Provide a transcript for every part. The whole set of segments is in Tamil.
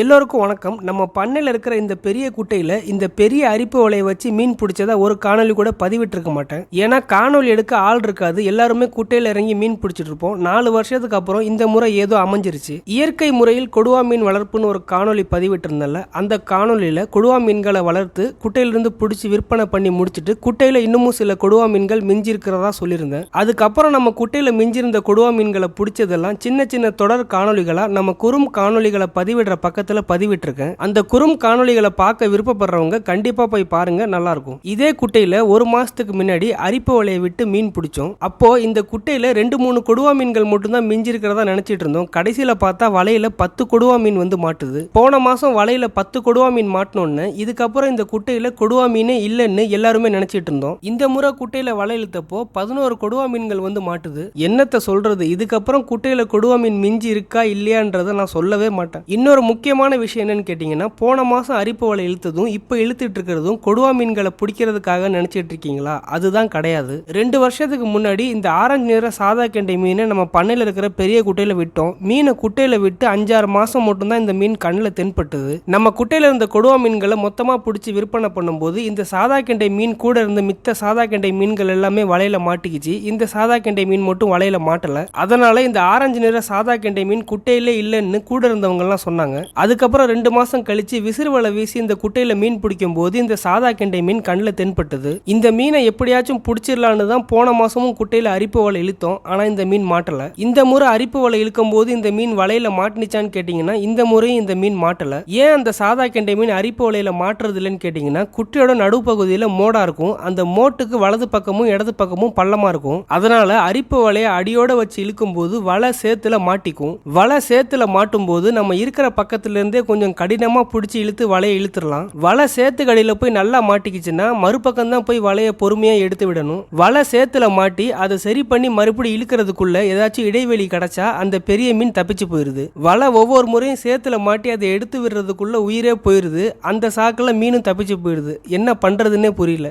எல்லோருக்கும் வணக்கம். நம்ம பண்ணையில் இருக்கிற இந்த பெரிய குட்டையில் இந்த பெரிய அரிப்பு வலையை வச்சு மீன் பிடிச்சதா ஒரு காணொளி கூட பதிவிட்டிருக்க மாட்டேன். ஏன்னா காணொளி எடுக்க ஆள் இருக்காது. எல்லாருமே குட்டையில் இறங்கி மீன் பிடிச்சிட்டு இருப்போம். நாலு வருஷத்துக்கு அப்புறம் இந்த முறை ஏதோ அமைஞ்சிருச்சு. இயற்கை முறையில் கொடுவா மீன் வளர்ப்புன்னு ஒரு காணொளி பதிவிட்டிருந்தால அந்த காணொளியில் கொடுவா மீன்களை வளர்த்து குட்டையிலிருந்து பிடிச்சி விற்பனை பண்ணி முடிச்சுட்டு குட்டையில் இன்னமும் சில கொடுவா மீன்கள் மிஞ்சி இருக்கிறதா சொல்லியிருந்தேன். அதுக்கப்புறம் நம்ம குட்டையில் மிஞ்சிருந்த கொடுவா மீன்களை பிடிச்சதெல்லாம் சின்ன சின்ன தொடர் காணொலிகளாக நம்ம குறும் காணொலிகளை பதிவிடுற பக்கத்தில் பதிவிட்டிருக்கேன். அந்த குறும் காணொலிகளை பார்க்க விருப்பப்படுறவங்க கண்டிப்பாக போய் பாருங்க நல்லா இருக்கும் இதே குட்டையில் ஒரு மாசத்துக்கு முன்னாடி அரிப்பு வலையை விட்டு மீன் பிடிச்சோம். அப்போ இந்த குட்டையில் ரெண்டு மூணு கொடுவா மீன்கள் மட்டும்தான் மிஞ்சிருக்கிறதா இருக்கிறதா நினைச்சிட்டு இருந்தோம். கடைசியில் பார்த்தா வலையில பத்து கொடுவா மீன் வந்து மாட்டுது. போன மாதம் வலையில் பத்து கொடுவா மீன் மாட்டினோன்னு இதுக்கப்புறம் இந்த குட்டையில் கொடுவா மீனே இல்லைன்னு எல்லாருமே நினச்சிட்டு இருந்தோம். இந்த முறை குட்டையில் வலை இழுத்தப்போ பதினோரு கொடுவா மீன்கள் வந்து மாட்டுது. என்னத்தை சொல்கிறது இதுக்கப்புறம் குட்டையில் கொடுவா மீன் மிஞ்சி இருக்கா இல்லையான்றதை நான் சொல்லவே மாட்டேன். இன்னொரு முக்கியமான விஷயம் என்னன்னு கேட்டிங்கன்னா போன மாதம் அரிப்பு வலை இழுத்ததும் இப்போ இழுத்துட்டு இருக்கிறதும் கொடுவா மீன்களை பிடிக்கிறதுக்காக நினச்சிட்டு இருக்கீங்களா? அதுதான் கிடையாது. ரெண்டு வருஷத்துக்கு முன்னாடி இந்த ஆரஞ்சு நிற சாதா கெண்டை மீனை நம்ம பண்ணையில் இருக்கிற பெரிய குட்டையில் விட்டோம். மீனை குட்டையில் விட்டு அஞ்சாறு மாதம் மட்டும்தான் இந்த மீன் கண்ணில் தென்பட்டது. நம்ம குட்டையில் இருந்த கொடுவா மீன்களை மொத்தமாக பிடிச்சி விற்பனை பண்ணும்போது இந்த சாதா கெண்டை மீன் கூட இருந்த மித்த சாதா கெண்டை மீன்கள் எல்லாமே வலையில் மாட்டிக்கிச்சு. இந்த சாதா கெண்டை மீன் மட்டும் வலையில் மாட்டலை. அதனால் இந்த ஆரஞ்சு நிற சாதா கெண்டை மீன் குட்டையிலே இல்லைன்னு கூட இருந்தவங்கலாம் சொன்னாங்க. அதுக்கப்புறம் ரெண்டு மாசம் கழிச்சு விசிறு வலை வீசி இந்த குட்டையில மீன் பிடிக்கும் போது இந்த சாதா கெண்டை மீன் கண்ணில் தென்பட்டது. இந்த மீனை எப்படியாச்சும் பிடிச்சிடலான்னு தான் போன மாசமும் குட்டையில அரிப்பு வலை இழுத்தோம். ஆனா இந்த மீன் மாட்டல. இந்த முறை அரிப்பு வலை இழுக்கும் போது இந்த மீன் வலையில மாட்டினுச்சான்னு கேட்டிங்கன்னா இந்த முறையும் இந்த மீன் மாட்டல. ஏன் அந்த சாதா கெண்டை மீன் அரிப்பு வலையில மாட்டுறது இல்லைன்னு கேட்டிங்கன்னா குட்டையோட நடுப்பகுதியில் மோடா இருக்கும். அந்த மோட்டுக்கு வலது பக்கமும் இடது பக்கமும் பள்ளமா இருக்கும். அதனால அரிப்பு வலையை அடியோட வச்சு இழுக்கும் போது வலை சேத்துல மாட்டிக்கும். வலை சேத்துல மாட்டும் போது நம்ம இருக்கிற பக்கத்து இருந்தே கொஞ்சம் கடினமாக பிடிச்சி இழுத்து வலையை இழுத்துடலாம். வலை சேத்து கடையில் போய் நல்லா மாட்டிக்கிச்சுன்னா மறுபக்கம் தான் போய் வலையை பொறுமையாக எடுத்து விடணும். வலை சேத்துல மாட்டி அதை சரி பண்ணி மறுபடியும் இழுக்கிறதுக்குள்ள ஏதாச்சும் இடைவெளி கிடைச்சா அந்த பெரிய மீன் தப்பிச்சு போயிருது. வலை ஒவ்வொரு முறையும் சேத்துல மாட்டி அதை எடுத்து விடுறதுக்குள்ள உயிரே போயிருது. அந்த சாக்கில் மீனும் தப்பிச்சு போயிடுது என்ன பண்ணுறதுன்னே புரியல.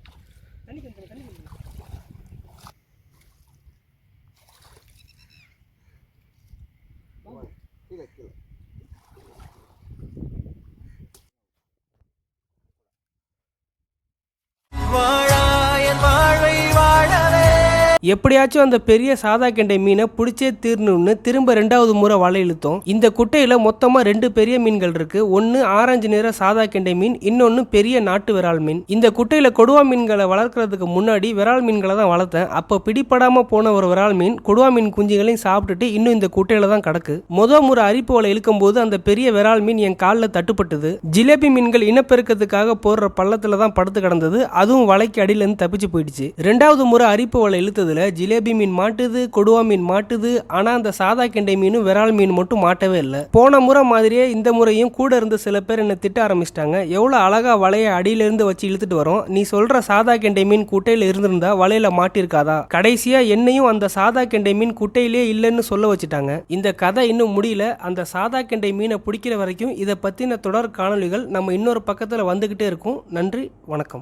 எப்படியாச்சும் அந்த பெரிய சாதா கெண்டை மீனை பிடிச்சே தீர்ணும்னு திரும்ப ரெண்டாவது முறை வலை இழுத்தோம். இந்த குட்டையில மொத்தமா ரெண்டு பெரிய மீன்கள் இருக்கு. ஒன்னு ஆரஞ்சு நிற சாதா கெண்டை மீன் இன்னொன்னு பெரிய நாட்டு விரால் மீன். இந்த குட்டையில கொடுவா மீன்களை வளர்க்கறதுக்கு முன்னாடி விரால் மீன்களை தான் வளர்த்தேன். அப்ப பிடிப்படாமல் போன ஒரு விரால் மீன் கொடுவா மீன் குஞ்சுகளையும் சாப்பிட்டுட்டு இன்னும் இந்த குட்டையில தான் கிடக்கு. முதல் முறை அரிப்பு வலை இழுக்கும் போது அந்த பெரிய விரால் மீன் என் காலில் தட்டுப்பட்டது. ஜிலேபி மீன்கள் இனப்பெருக்கத்துக்காக போடுற பள்ளத்துல தான் படுத்து கிடந்தது. அதுவும் வலைக்கு அடியிலேருந்து தப்பிச்சு போயிடுச்சு. ரெண்டாவது முறை அரிப்பு வலை இழுத்ததுல ஜிலேபி மீன் மாட்டுது கொடுவா மீன் மாட்டுது ஆனா அந்த சாதா கெண்டை மீனும் விரால் மீன் மட்டும் மாட்டவே இல்லை. போன முறை மாதிரியே இந்த முறையும் கூட இருந்த சில பேர் என்ன திட்ட ஆரம்பிச்சிட்டாங்க. எவ்வளவு அழகா வலைய அடியிலிருந்து வச்சு இழுத்துட்டு வரோம். நீ சொல்ற சாதா கெண்டை மீன் குட்டையில் இருந்திருந்தா வலையில மாட்டிருக்காதா? கடைசியா என்னையும் அந்த சாதா கெண்டை மீன் குட்டையிலே இல்லைன்னு சொல்ல வச்சுட்டாங்க. இந்த கதை இன்னும் முடியல. அந்த சாதா கெண்டை மீனை பிடிக்கிற வரைக்கும் இதை பத்தின தொடர் காணொலிகள் நம்ம இன்னொரு பக்கத்தில் வந்துக்கிட்டே இருக்கும். நன்றி வணக்கம்.